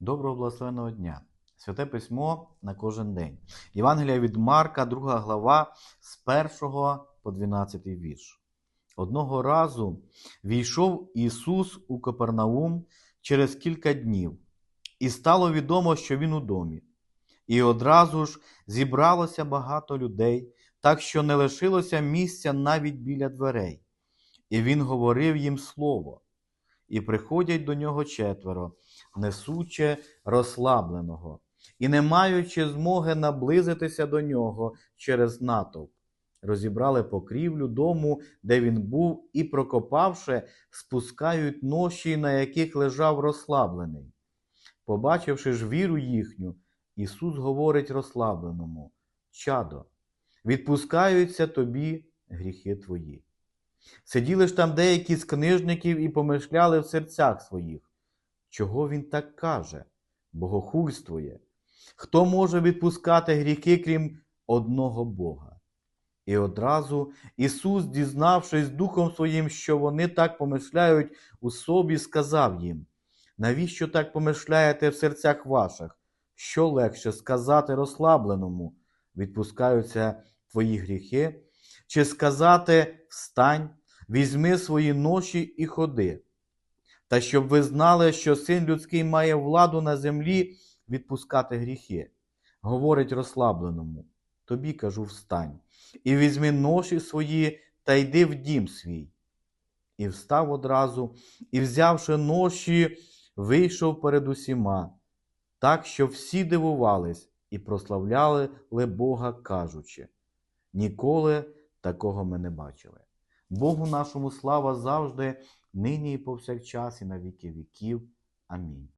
Доброго благословеного дня! Святе письмо на кожен день. Євангелія від Марка, 2 глава, з 1 по 12 вірш. Одного разу війшов Ісус у Капернаум через кілька днів, і стало відомо, що Він у домі. І одразу ж зібралося багато людей, так що не лишилося місця навіть біля дверей. І він говорив їм слово. І приходять до нього четверо, несуче розслабленого, і не маючи змоги наблизитися до нього через натовп. Розібрали покрівлю дому, де він був, і, прокопавши, спускають ноші, на яких лежав розслаблений. Побачивши ж віру їхню, Ісус говорить розслабленому: Чадо, відпускаються тобі гріхи твої. Сиділи ж там деякі з книжників і помишляли в серцях своїх. Чого він так каже? Богохульствує. Хто може відпускати гріхи, крім одного Бога? І одразу Ісус, дізнавшись Духом Своїм, що вони так помишляють у собі, сказав їм: навіщо так помишляєте в серцях ваших? Що легше сказати розслабленому, відпускаються твої гріхи, чи сказати встань, візьми свої ноші і ходи. Та щоб ви знали, що син людський має владу на землі відпускати гріхи, говорить розслабленому. Тобі кажу, встань, і візьми ноші свої та йди в дім свій. І встав одразу, і, взявши ноші, вийшов перед усіма, так що всі дивувались і прославляли Бога, кажучи: Ніколи такого ми не бачили. Богу нашому слава завжди, нині і повсякчас, і на віки віків. Амінь.